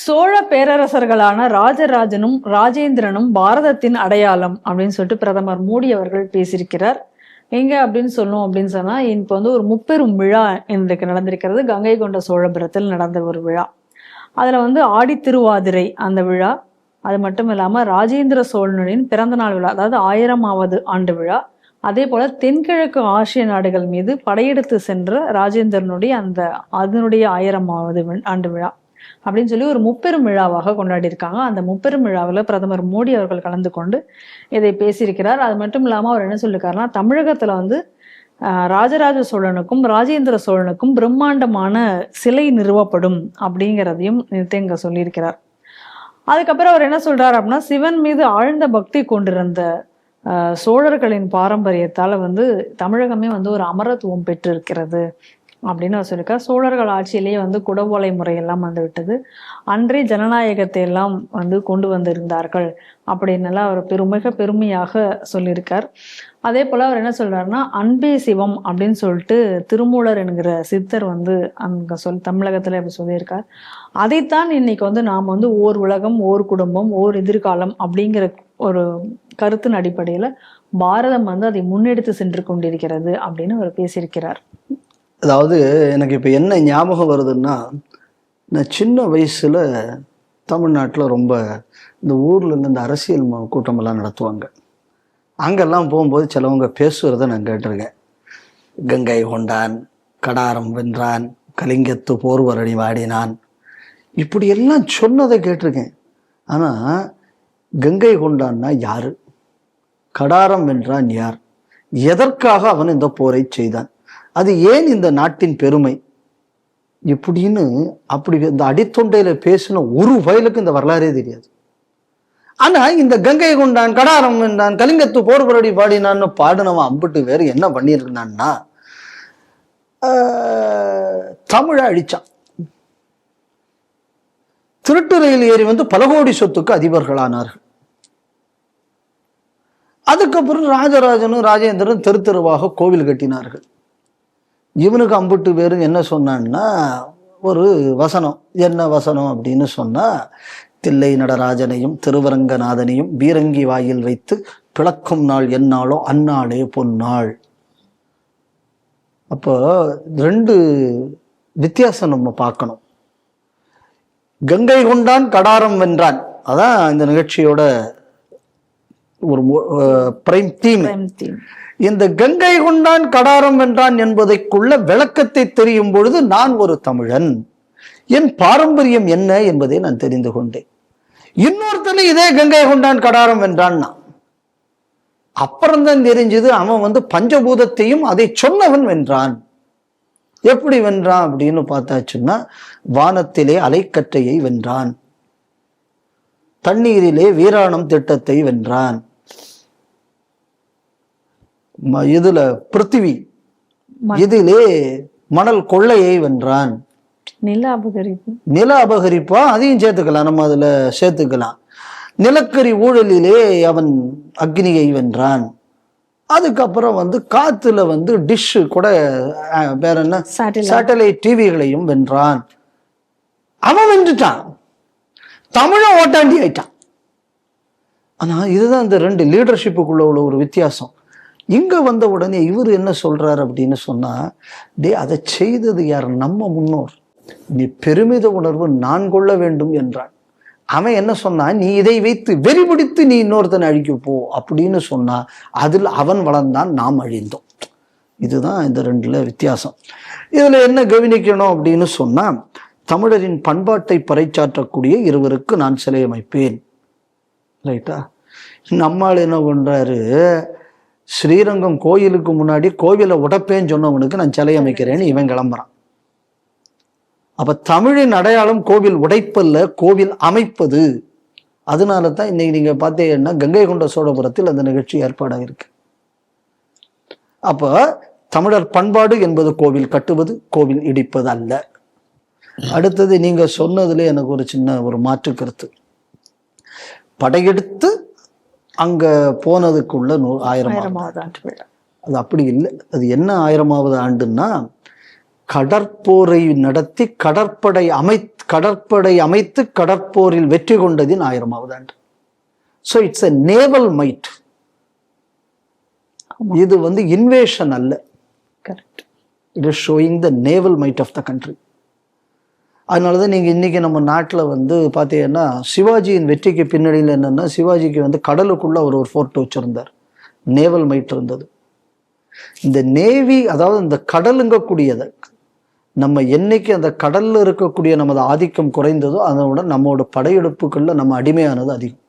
சோழ பேரரசர்களான ராஜராஜனும் ராஜேந்திரனும் பாரதத்தின் அடையாளம் அப்படின்னு சொல்லிட்டு பிரதமர் மோடி அவர்கள் பேசியிருக்கிறார். எங்க அப்படின்னு சொல்லணும் அப்படின்னு சொன்னா இப்போ வந்து ஒரு முப்பெரும் விழா இன்றைக்கு நடந்திருக்கிறது. கங்கை கொண்ட சோழபுரத்தில் நடந்த ஒரு விழா. அதுல வந்து ஆடி திருவாதிரை அந்த விழா. அது மட்டும் இல்லாம ராஜேந்திர சோழனின் பிறந்த நாள் விழா அதாவது ஆயிரமாவது ஆண்டு விழா. அதே போல தென்கிழக்கு ஆசிய நாடுகள் மீது படையெடுத்து சென்ற ராஜேந்திரனுடைய அந்த அதனுடைய ஆயிரமாவது ஆண்டு விழா. அப்படின்னு சொல்லி ஒரு முப்பெரும் விழாவாக கொண்டாடி இருக்காங்க அந்த முப்பெரும் விழாவில் பிரதமர் மோடி அவர்கள் கலந்து கொண்டு இதை பேசியிருக்கிறார். அது மட்டும் இல்லாமல் அவர் என்ன சொல்லியிருக்காருன்னா தமிழகத்துல வந்து ஆஹ், ராஜராஜ சோழனுக்கும் ராஜேந்திர சோழனுக்கும் பிரம்மாண்டமான சிலை நிறுவப்படும் அப்படிங்கிறதையும் நேத்து இங்க சொல்லியிருக்கிறார். அதுக்கப்புறம் அவர் என்ன சொல்றாரு அப்படின்னா சிவன் மீது ஆழ்ந்த பக்தி கொண்டிருந்த ஆஹ், சோழர்களின் பாரம்பரியத்தால வந்து தமிழகமே வந்து ஒரு அமரத்துவம் பெற்றிருக்கிறது. அப்படின்னு அவர் சோழர்கள் ஆட்சியிலேயே வந்து குடவோலை முறையெல்லாம் வந்து விட்டது அன்றே ஜனநாயகத்தை எல்லாம் வந்து கொண்டு வந்திருந்தார்கள் அப்படின்னுலாம் அவர் பெருமிக பெருமையாக சொல்லியிருக்கார். அதே போல் அவர் என்ன சொல்கிறாருன்னா அன்பே சிவம் அப்படின்னு சொல்லிட்டு திருமூலர் என்கிற சித்தர் வந்து அங்கே சொல் தமிழகத்தில் இப்படி சொல்லியிருக்கார். அதைத்தான் இன்னைக்கு வந்து நாம் வந்து ஓர் உலகம் ஓர் குடும்பம் ஓர் எதிர்காலம் அப்படிங்கிற ஒரு கருத்தின் அடிப்படையில் பாரதம் வந்து அதை முன்னெடுத்து சென்று கொண்டிருக்கிறது அப்படின்னு அவர் பேசியிருக்கிறார். அதாவது எனக்கு இப்போ என்ன ஞாபகம் வருதுன்னா நான் சின்ன வயசில் தமிழ்நாட்டில் ரொம்ப இந்த ஊரில் இந்த அரசியல் கூட்டமெல்லாம் நடத்துவாங்க. அங்கெல்லாம் போகும்போது சிலவங்க பேசுகிறத நான் கேட்டிருக்கேன். கங்கை கொண்டான் கடாரம் வென்றான் கலிங்கத்து போர்வரணி வாடினான். இப்படி எல்லாம் சொன்னதை கேட்டிருக்கேன். ஆனால் கங்கை கொண்டான்னா யார்? கடாரம் வென்றான் யார்? எதற்காக அவன் இந்த போரை செய்தான்? அது ஏன் இந்த நாட்டின் பெருமை? இப்படின்னு அப்படி இந்த அடித்தொண்டையில பேசின ஒரு வயலுக்கு இந்த வரலாறே தெரியாது. ஆனா இந்த கங்கை கொண்டான் கடாரம் வென்றான் கலிங்கத்து போர்புரடி பாடினான்னு பாடினவன் அம்பிட்டு வேறு என்ன பண்ணியிருந்தான்னா ஆஹ், தமிழை அழிச்சான். திருட்டு ரயில் ஏறி வந்து பல கோடி சொத்துக்கு அதிபர்களானார்கள். அதுக்கப்புறம் ராஜராஜனும் ராஜேந்திரன் தெரு தெருவாக கோவில் கட்டினார்கள். இவனுக்கு அம்புட்டு பேரும் என்ன சொன்னான்னா ஒரு வசனம். என்ன வசனம் அப்படின்னு சொன்னா தில்லை நடராஜனையும் திருவரங்கநாதனையும் பீரங்கி வாயில் வைத்து பிளக்கும் நாள் என்னாலோ அந்நாளே பொன்னாள். அப்போ ரெண்டு வித்தியாசம் நம்ம பார்க்கணும். கங்கை கொண்டான் கடாரம் வென்றான். அதான் இந்த நிகழ்ச்சியோட ஒரு பிரைம் தீம் இந்த கங்கை கொண்டான் கடாரம் வென்றான் என்பதைக்குள்ள விளக்கத்தை தெரியும் பொழுது நான் ஒரு தமிழன். என் பாரம்பரியம் என்ன என்பதை நான் தெரிந்து கொண்டேன். இன்னொருத்தனை இதே கங்கை கொண்டான் கடாரம் வென்றான்னா அப்புறம்தான் தெரிஞ்சது அவன் வந்து பஞ்சபூதத்தையும் அதை சொன்னவன் வென்றான். எப்படி வென்றான் அப்படின்னு பார்த்தாச்சுன்னா வானத்திலே அலைக்கற்றையை வென்றான். தண்ணீரிலே வீராணம் திட்டத்தை வென்றான். இதுல பிருத்திவி. இதிலே மணல் கொள்ளையை வென்றான். நில அபகரிப்பு. நில அபகரிப்பா? அதையும் சேர்த்துக்கலாம். நம்ம அதுல சேர்த்துக்கலாம். நிலக்கரி ஊழலிலே அவன் அக்னியை வென்றான். அதுக்கப்புறம் வந்து காத்துல வந்து டிஷ் கூட வேற என்ன. சேட்டலைட் டிவிகளையும் வென்றான். அவன் வென்றுட்டான். தமிழ ஓட்டாண்டி ஆயிட்டான். ஆனா இதுதான் இந்த ரெண்டு லீடர்ஷிப்புக்குள்ள உள்ள ஒரு வித்தியாசம். இங்கே வந்த உடனே இவர் என்ன சொல்கிறார் அப்படின்னு சொன்னால் டே அதை செய்தது யார்? நம்ம முன்னோர். நீ பெருமித உணர்வு நான் கொள்ள வேண்டும் என்றான். அவன் என்ன சொன்னான் நீ இதை வைத்து வெறிபிடித்து நீ இன்னொருத்தனை அழிக்க போ அப்படின்னு சொன்னால் அதில் அவன் வளர்ந்தான் நாம் அழிந்தோம். இதுதான் இந்த ரெண்டுல வித்தியாசம். இதில் என்ன கவனிக்கணும் அப்படின்னு சொன்னால் தமிழரின் பண்பாட்டை பறைச்சாற்றக்கூடிய இருவருக்கு நான் சிலை அமைப்பேன். ரைட்டா? நம்மால் என்ன பண்ணுறாரு ஸ்ரீரங்கம் கோயிலுக்கு முன்னாடி கோவிலை உடப்பேன்னு சொன்னவனுக்கு நான் சிலை அமைக்கிறேன்னு இவன் கிளம்புறான். அப்ப தமிழின் அடையாளம் கோவில் உடைப்பல்ல கோவில் அமைப்பது. அதனால தான் இன்னைக்கு நீங்க பார்த்தீங்கன்னா கங்கை கொண்ட சோழபுரத்தில் அந்த நிகழ்ச்சி ஏற்பாடாக இருக்கு தமிழர் பண்பாடு என்பது கோவில் கட்டுவது கோவில் இடிப்பது அல்ல. அடுத்தது நீங்க சொன்னதுல எனக்கு ஒரு சின்ன ஒரு மாற்று கருத்து. படையெடுத்து அங்க போனதுக்குள்ள நூ ஆயிரம் ஆயிரமாவது ஆண்டு விழா. அது அப்படி இல்லை அது என்ன ஆயிரமாவது ஆண்டுன்னா கடற்போரை நடத்தி கடற்படை அமை கடற்படை அமைத்து கடற்போரில் வெற்றி கொண்டதின் ஆயிரமாவது ஆண்டு. So it's a naval might இது வந்து இன்வேஷன் அல்ல. Correct it is showing the naval might of the country அதனால தான் நீங்கள் இன்றைக்கி நம்ம நாட்டில் வந்து பார்த்தீங்கன்னா சிவாஜியின் வெற்றிக்கு பின்னணியில் என்னென்னா சிவாஜிக்கு வந்து கடலுக்குள்ளே அவர் ஒரு ஃபோர்ட் வச்சுருந்தார். நேவல் மைட் இருந்தது. இந்த நேவி அதாவது இந்த கடலுங்கக்கூடியதை நம்ம என்னைக்கு அந்த கடலில் இருக்கக்கூடிய நமது ஆதிக்கம் குறைந்ததோ அதோட நம்மளோட படையெடுப்புகளில் நம்ம அடிமையானது அதிகம்.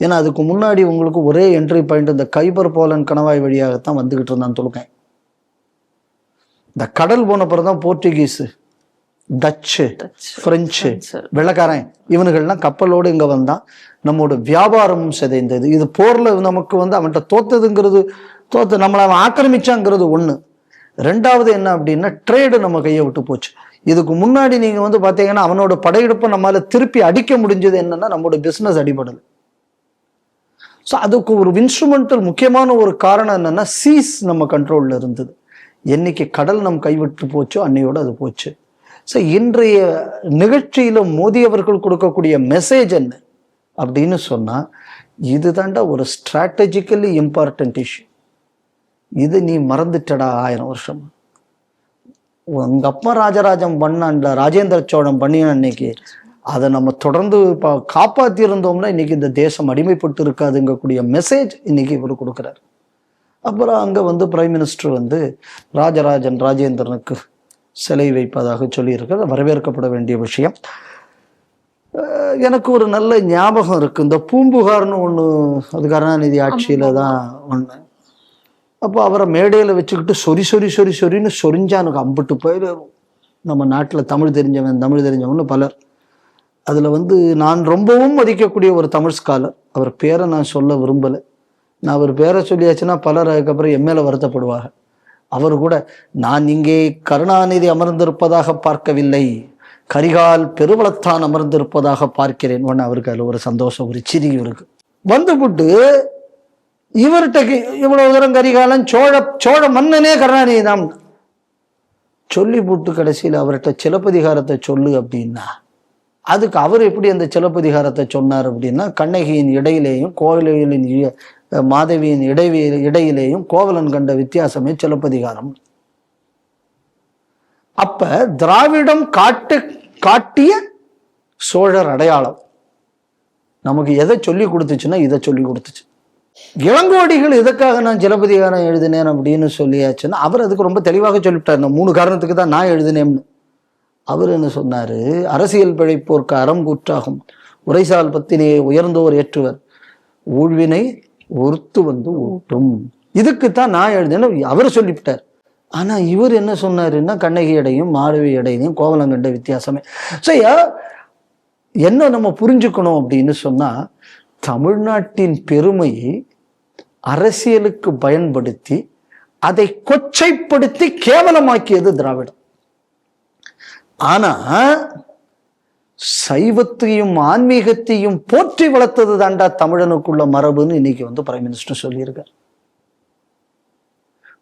ஏன்னா அதுக்கு முன்னாடி உங்களுக்கு ஒரே என்ட்ரி பாயிண்ட் இந்த கைபர் போலன் கணவாய் வழியாகத்தான் வந்துக்கிட்டு இருந்தான்னு சொல்லுங்க. இந்த கடல் போன பிறகு தான் போர்ச்சுகீஸு டச்சு பிரெஞ்சு வெள்ளக்காரன். இவனுங்கள்லாம் கப்பலோடு இங்கே வந்தான். நம்மோட வியாபாரமும் சிதைந்தது. இது போரில் நமக்கு வந்து அவன்கிட்ட தோத்ததுங்கிறது தோத்து நம்மளை அவன் ஆக்கிரமிச்சாங்கிறது ஒன்று ரெண்டாவது என்ன அப்படின்னா ட்ரேடு நம்ம கையை விட்டு போச்சு. இதுக்கு முன்னாடி நீங்கள் வந்து பார்த்தீங்கன்னா அவனோட படையெடுப்பை நம்மளால திருப்பி அடிக்க முடிஞ்சது என்னன்னா நம்மளோட பிஸ்னஸ் அடிபடலை ஸோ அதுக்கு ஒரு இன்ஸ்ட்ருமெண்டல் முக்கியமான ஒரு காரணம் என்னன்னா சீஸ் நம்ம கண்ட்ரோலில் இருந்தது. என்னைக்கு கடல் நம் கைவிட்டு போச்சோ அன்னையோட அது போச்சு. ஸோ இன்றைய நிகழ்ச்சியில் மோடி அவர்கள் கொடுக்கக்கூடிய மெசேஜ் என்ன? அப்படின்னு சொன்னால் இது தாண்டா ஒரு ஸ்ட்ராட்டஜிக்கலி இம்பார்ட்டன்ட் இஷ்யூ இது நீ மறந்துட்டடா ஆயிரம் வருஷம்? உங்க அப்பா ராஜராஜன் பண்ணான்ல ராஜேந்திர சோழன் பண்ணின அன்னைக்கு அதை நம்ம தொடர்ந்து பா காப்பாற்றி இருந்தோம்னா இன்னைக்கு இந்த தேசம் அடிமைப்பட்டு இருக்காதுங்கக்கூடிய மெசேஜ் இன்னைக்கு இவர் கொடுக்குறாரு. அப்புறம் அங்கே வந்து பிரைம் மினிஸ்டர் வந்து ராஜராஜன் ராஜேந்திரனுக்கு சிலை வைப்பதாக சொல்லியிருக்கிறது. வரவேற்கப்பட வேண்டிய விஷயம். எனக்கு ஒரு நல்ல ஞாபகம் இருக்கு. இந்த பூம்புகார்னு ஒன்று அது கருணாநிதி ஆட்சியில தான் ஒன்று அப்போ அவரை மேடையில் வச்சுக்கிட்டு சொரி சொரி சொரி சொரின்னு சொரிஞ்சானுக்கு அம்பிட்டு போய் நம்ம நாட்டில் தமிழ் தெரிஞ்சவன் தமிழ் தெரிஞ்சவன்னு பலர். அதில் வந்து நான் ரொம்பவும் மதிக்கக்கூடிய ஒரு தமிழ் ஸ்காலர் அவர் பேரை நான் சொல்ல விரும்பலை. நான் அவர் பேரை சொல்லியாச்சுன்னா பலர் அதுக்கப்புறம் எம்எல்ஏ வருத்தப்படுவாங்க அவர் கூட நான் இங்கே கருணாநிதி அமர்ந்திருப்பதாக பார்க்கவில்லை. கரிகால் பெருவளத்தான் அமர்ந்திருப்பதாக பார்க்கிறேன். ஒன்று அவருக்கு அதில் ஒரு சந்தோஷம் ஒரு சிரி இருக்கு. வந்துவிட்டு இவர்கிட்ட கே- இவ்வளவு தூரம் கரிகாலன் சோழ சோழ மன்னனே கருணாநிதி தான். சொல்லி போட்டு கடைசியில் அவர்கிட்ட சிலப்பதிகாரத்தை சொல்லு அப்படின்னா அதுக்கு அவர் எப்படி அந்த சிலப்பதிகாரத்தை சொன்னார் அப்படின்னா கண்ணகியின் இடையிலேயும் கோவிலின் மாதவியின் இடைவே இடையிலேயும் கோவலன் கண்ட வித்தியாசமே சிலப்பதிகாரம். அப்ப திராவிடம் காட்டு காட்டிய சோழர் அடையாளம். நமக்கு எதை சொல்லி கொடுத்துச்சுன்னா இதை சொல்லி கொடுத்துச்சு. இளங்கோடிகள் எதுக்காக நான் சிலப்பதிகாரம் எழுதினேன் அப்படின்னு சொல்லியாச்சுன்னா அவர் அதுக்கு ரொம்ப தெளிவாக சொல்லிவிட்டார். இந்த மூணு காரணத்துக்கு தான் நான் எழுதினேன்னு. அவர் என்ன சொன்னாரு? அரசியல் பிழைப்போர்க்கு அறம் கூற்றாகும். உரைசால் பத்தினே உயர்ந்தோர் ஏற்றுவர். ஊழ்வினை ஒருத்து வந்து ஊட்டும். இதுக்குத்தான் நான் எழுதினேன் அவர் சொல்லிவிட்டார். ஆனா இவர் என்ன சொன்னாருன்னா கண்ணகி இடையும் மாணவி இடையும் கோவலங்கண்ட வித்தியாசமே. ஸோ என்ன நம்ம புரிஞ்சுக்கணும் அப்படின்னு சொன்னா தமிழ்நாட்டின் பெருமையை அரசியலுக்கு பயன்படுத்தி அதை கொச்சைப்படுத்தி கேவலமாக்கியது திராவிடம். ஆனா சைவத்தையும் ஆன்மீகத்தையும் போற்றி வளர்த்தது தாண்டா தமிழனுக்குள்ள மரபுன்னு இன்னைக்கு வந்து பிரைம் மினிஸ்டர் சொல்லியிருக்கார்.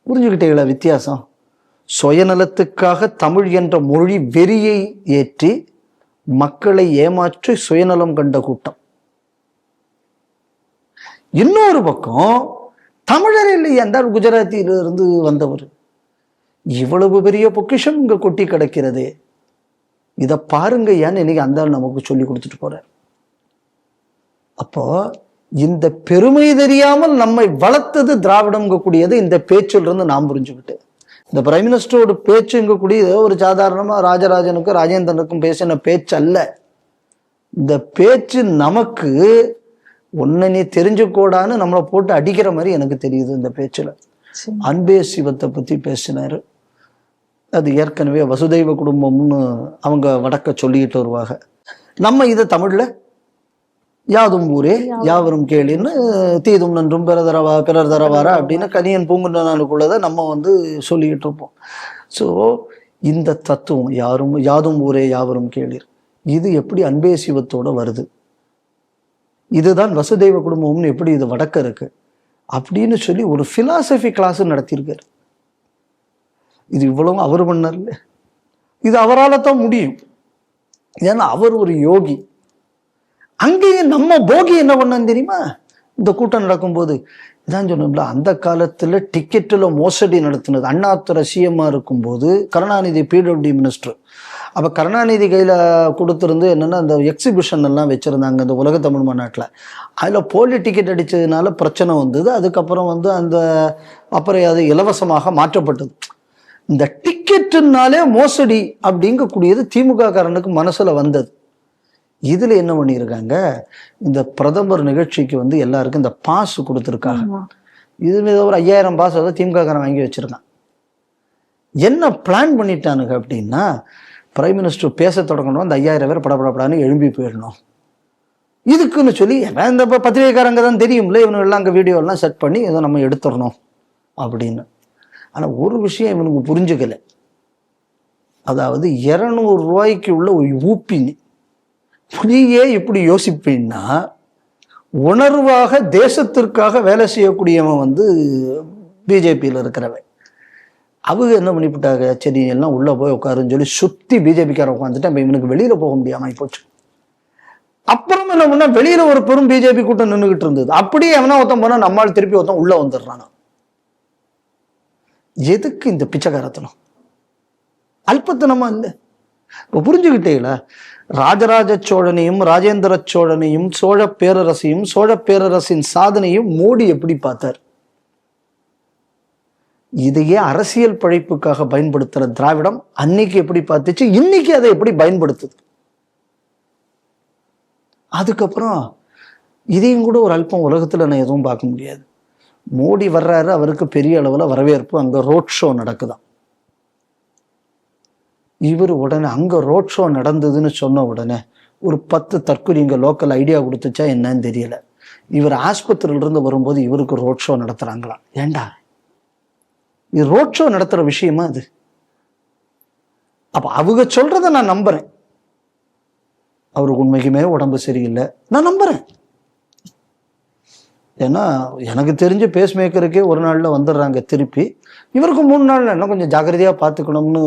புரிஞ்சுக்கிட்டீங்களா வித்தியாசம்? சுயநலத்துக்காக தமிழ் என்ற மொழி வெறியை ஏற்றி மக்களை ஏமாற்றி சுயநலம் கண்ட கூட்டம். இன்னொரு பக்கம் தமிழர் இல்லை என்றால் குஜராத்தியிலிருந்து வந்தவர். இவ்வளவு பெரிய பொக்கிஷம் இங்க கொட்டி கிடக்கிறதே. இதை பாருங்க ஏன்னு இன்னைக்கு அந்த நமக்கு சொல்லி கொடுத்துட்டு போறார். அப்போ இந்த பெருமை தெரியாமல் நம்மை வளர்த்தது திராவிடம்ங்கக்கூடியது இந்த பேச்சில் இருந்து நாம் புரிஞ்சுக்கிட்டு. இந்த பிரைம் மினிஸ்டரோட பேச்சுங்கக்கூடியது ஒரு சாதாரணமா ராஜராஜனுக்கும் ராஜேந்திரனுக்கும் பேசின பேச்சு அல்ல இந்த பேச்சு நமக்கு ஒன்ன நீ தெரிஞ்சுக்கூடான்னு நம்மளை போட்டு அடிக்கிற மாதிரி எனக்கு தெரியுது இந்த பேச்சுல. அன்பே சிவத்தை பத்தி பேசினாரு. அது ஏற்கனவே வசுதெய்வ குடும்பம்னு அவங்க வடக்க சொல்லிக்கிட்டு வருவாங்க. நம்ம இதை தமிழ்ல யாதும் ஊரே யாவரும் கேளின்னு தீதும் நன்றும் பிற தரவா பிறர் தரவாரா அப்படின்னு கனியன் பூங்குன்றனானுக்குள்ளதை நம்ம வந்து சொல்லிக்கிட்டு இருப்போம். ஸோ இந்த தத்துவம் யாரும் யாதும் ஊரே யாவரும் கேளீர். இது எப்படி அன்பே சிவத்தோட வருது? இதுதான் வசுதெய்வ குடும்பம்னு எப்படி இது வடக்க இருக்கு? அப்படின்னு சொல்லி ஒரு ஃபிலாசபி கிளாஸ் நடத்தியிருக்காரு. இது இவ்வளவும் அவர் பண்ணார்ல. இது அவரால் தான் முடியும். ஏன்னா அவர் ஒரு யோகி. அங்கேயும் நம்ம போகி என்ன பண்ணு தெரியுமா? இந்த கூட்டம் நடக்கும்போது இதான் சொன்னோம்ல அந்த காலத்தில் டிக்கெட்டில் மோசடி நடத்தினது. அண்ணாத்துறை சிஎம்மாக இருக்கும்போது கருணாநிதி பிடபிள்யூ மினிஸ்டர் அப்போ கருணாநிதி கையில் கொடுத்துருந்து என்னென்னா அந்த எக்ஸிபிஷன் எல்லாம் வச்சுருந்தாங்க இந்த உலக தமிழ் மாநாட்டில். அதில் போலி டிக்கெட் அடித்ததுனால பிரச்சனை வந்தது. அதுக்கப்புறம் வந்து அந்த அப்புறம் அது இலவசமாக மாற்றப்பட்டது. இந்த டிக்கெட்டுனாலே மோசடி அப்படிங்கக்கூடியது திமுக காரனுக்கு மனசில் வந்தது. இதில் என்ன பண்ணியிருக்காங்க? இந்த பிரதமர் நிகழ்ச்சிக்கு வந்து எல்லாருக்கும் இந்த பாஸ் கொடுத்துருக்காங்க. இதுல ஏதோ ஒரு ஐயாயிரம் பாஸ் ஏதோ திமுக காரன் வாங்கி வச்சிருக்கான். என்ன பிளான் பண்ணிட்டானுங்க அப்படின்னா பிரைம் மினிஸ்டர் பேச தொடங்கணும் அந்த ஐயாயிரம் பேர் படப்படப்படான்னு எழும்பி போயிடணும். இதுக்குன்னு சொல்லி இந்த பத்திரிகைக்காரங்க தான் தெரியும்ல இவனுங்கெல்லாம் அங்கே வீடியோ எல்லாம் செட் பண்ணி ஏதோ நம்ம எடுத்துடணும் அப்படின்னு. ஆனால் ஒரு விஷயம் இவனுக்கு புரிஞ்சுக்கல. அதாவது இரநூறு ரூபாய்க்கு உள்ள ஒரு ஊப்பினி. நீயே இப்படி யோசிப்பீன்னா உணர்வாக தேசத்திற்காக வேலை செய்யக்கூடியவன் வந்து பிஜேபியில் இருக்கிறவன். அவங்க என்ன பண்ணிவிட்டாங்க? சரி எல்லாம் உள்ளே போய் உட்காருன்னு சொல்லி சுற்றி பிஜேபிக்கார உட்காந்துட்டு அப்போ இவனுக்கு வெளியில் போக முடியாமல் போச்சு அப்புறம் என்ன பண்ணால் வெளியில் ஒரு பெரும் பிஜேபி கூட்டம் நின்றுக்கிட்டு இருந்தது. அப்படியே எவனா ஒருத்தன் போனால் நம்மால் திருப்பி ஒருத்தன் உள்ளே வந்துடுறானா எதுக்கு இந்த பிச்சைக்காரத்தனம்? அல்பத்தனமா இல்லை. இப்போ புரிஞ்சுக்கிட்டீங்களா? ராஜராஜ சோழனையும் ராஜேந்திர சோழனையும் சோழ பேரரசையும் சோழ பேரரசின் சாதனையும் மோடி எப்படி பார்த்தார்? இதையே அரசியல் பழைப்புக்காக பயன்படுத்துகிற திராவிடம் அன்னைக்கு எப்படி பார்த்துச்சு? இன்னைக்கு அதை எப்படி பயன்படுத்துது? அதுக்கப்புறம் இதையும் கூட ஒரு அல்பம் உலகத்துல நான் எதுவும் பார்க்க முடியாது. மோடி வர்றாரு அவருக்கு பெரிய அளவில் வரவேற்பு. அங்கே ரோட் ஷோ நடக்குதாம். இவர் உடனே அங்கே ரோட் ஷோ நடந்ததுன்னு சொன்ன உடனே ஒரு பத்து தற்கொலை இங்கே லோக்கல் ஐடியா கொடுத்துச்சா என்னன்னு தெரியல. இவர் ஆஸ்பத்திரியிலிருந்து வரும்போது இவருக்கு ரோட் ஷோ நடத்துகிறாங்களாம் ஏண்டா? இது ரோட் ஷோ நடத்துகிற விஷயமா அது? அப்போ அவங்க சொல்கிறத நான் நம்புகிறேன் அவருக்கு உண்மைக்குமே உடம்பு சரியில்லை. நான் நம்புகிறேன் ஏன்னா எனக்கு தெரிஞ்ச பேஸ் மேக்கருக்கே ஒரு நாள்ல வந்துடுறாங்க திருப்பி. இவருக்கு மூணு நாள்ல என்ன கொஞ்சம் ஜாக்கிரதையா பார்த்துக்கணும்னு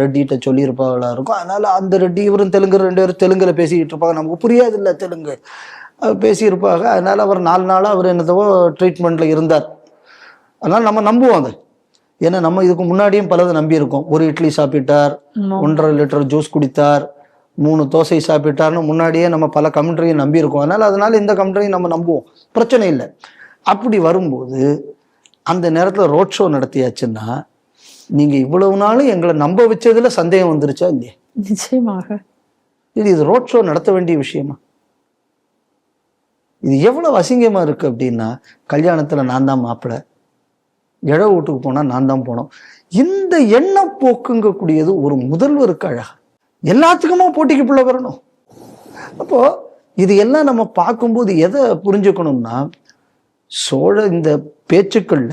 ரெட்டிகிட்ட சொல்லியிருப்பாங்களா இருக்கும். அதனால அந்த ரெட்டி இவரும் தெலுங்கு ரெண்டு பேரும் தெலுங்குல பேசிக்கிட்டு இருப்பாங்க. நமக்கு புரியாது இல்லை தெலுங்கு பேசியிருப்பாங்க. அதனால அவர் நாலு நாளாக அவர் என்னதோ ட்ரீட்மெண்ட்ல இருந்தார். அதனால நம்ம நம்புவோம் அதை. ஏன்னா நம்ம இதுக்கு முன்னாடியும் பலதை நம்பியிருக்கோம். ஒரு இட்லி சாப்பிட்டார். ஒன்றரை லிட்டர் ஜூஸ் குடித்தார். மூணு தோசை சாப்பிட்டார்னு முன்னாடியே நம்ம பல கமெண்ட்ரியும் நம்பியிருக்கோம். அதனால அதனால இந்த கமெண்ட்ரியும் நம்ம நம்புவோம். பிரச்சனை இல்லை. அப்படி வரும்போது அந்த நேரத்தில் ரோட் ஷோ நடத்தியாச்சுன்னா நீங்க இவ்வளவு நாளும் எங்களை நம்ப வச்சதுல சந்தேகம் வந்துருச்சா இல்லையா? நிச்சயமாக. இது இது ரோட் ஷோ நடத்த வேண்டிய விஷயமா? இது எவ்வளவு அசிங்கமா இருக்கு அப்படின்னா கல்யாணத்துல நான் தான் மாப்பிள்ளை இழ வீட்டுக்கு போனா நான் தான் போனோம். இந்த எண்ணப்போக்குங்கக்கூடியது ஒரு முதல்வருக்கு அழகா. எல்லாத்துக்குமா போட்டிக்கு பிள்ளை வரணும். அப்போ இது எல்லாம் நம்ம பார்க்கும்போது எதை புரிஞ்சுக்கணும்னா சோழ இந்த பேச்சுக்கள்ல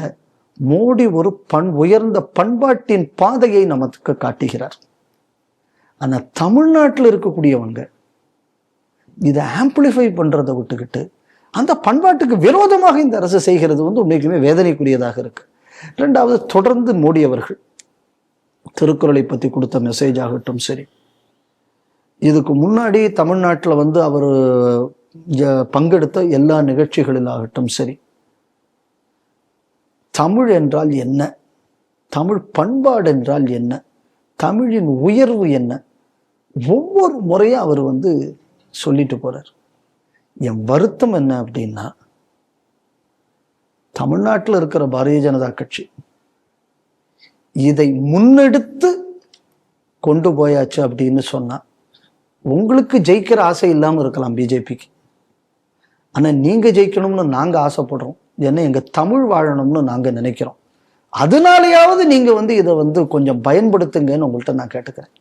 மோடி ஒரு பண் உயர்ந்த பண்பாட்டின் பாதையை நமக்கு காட்டுகிறார். ஆனால் தமிழ்நாட்டில் இருக்கக்கூடியவங்க இதை ஆம்பிளிஃபை பண்றதை விட்டுக்கிட்டு அந்த பண்பாட்டுக்கு விரோதமாக இந்த அரசு செய்கிறது வந்து உண்மைக்குமே வேதனைக்குரியதாக இருக்கு. ரெண்டாவது தொடர்ந்து மோடி அவர்கள் திருக்குறளை பற்றி கொடுத்த மெசேஜ் ஆகட்டும் சரி. இதுக்கு முன்னாடி தமிழ்நாட்டில் வந்து அவர் பங்கெடுத்த எல்லா நிகழ்ச்சிகளில் ஆகட்டும் சரி. தமிழ் என்றால் என்ன? தமிழ் பண்பாடு என்றால் என்ன? தமிழின் உயர்வு என்ன? ஒவ்வொரு முறையும் அவர் வந்து சொல்லிட்டு போறார். என் வருத்தம் என்ன அப்படின்னா தமிழ்நாட்டில் இருக்கிற பாரதிய ஜனதா கட்சி இதை முன்னெடுத்து கொண்டு போயாச்சு அப்படின்னு சொன்னா உங்களுக்கு ஜெயிக்கிற ஆசை இல்லாம இருக்கலாம் பிஜேபிக்கு ஆனா நீங்க ஜெயிக்கணும்னு நாங்க ஆசைப்படுறோம். ஏன்னா எங்க தமிழ் வாழணும்னு நாங்க நினைக்கிறோம். அதனாலயாவது நீங்க வந்து இதை வந்து கொஞ்சம் பயன்படுத்துங்கன்னு உங்கள்கிட்ட நான் கேட்டுக்கிறேன்.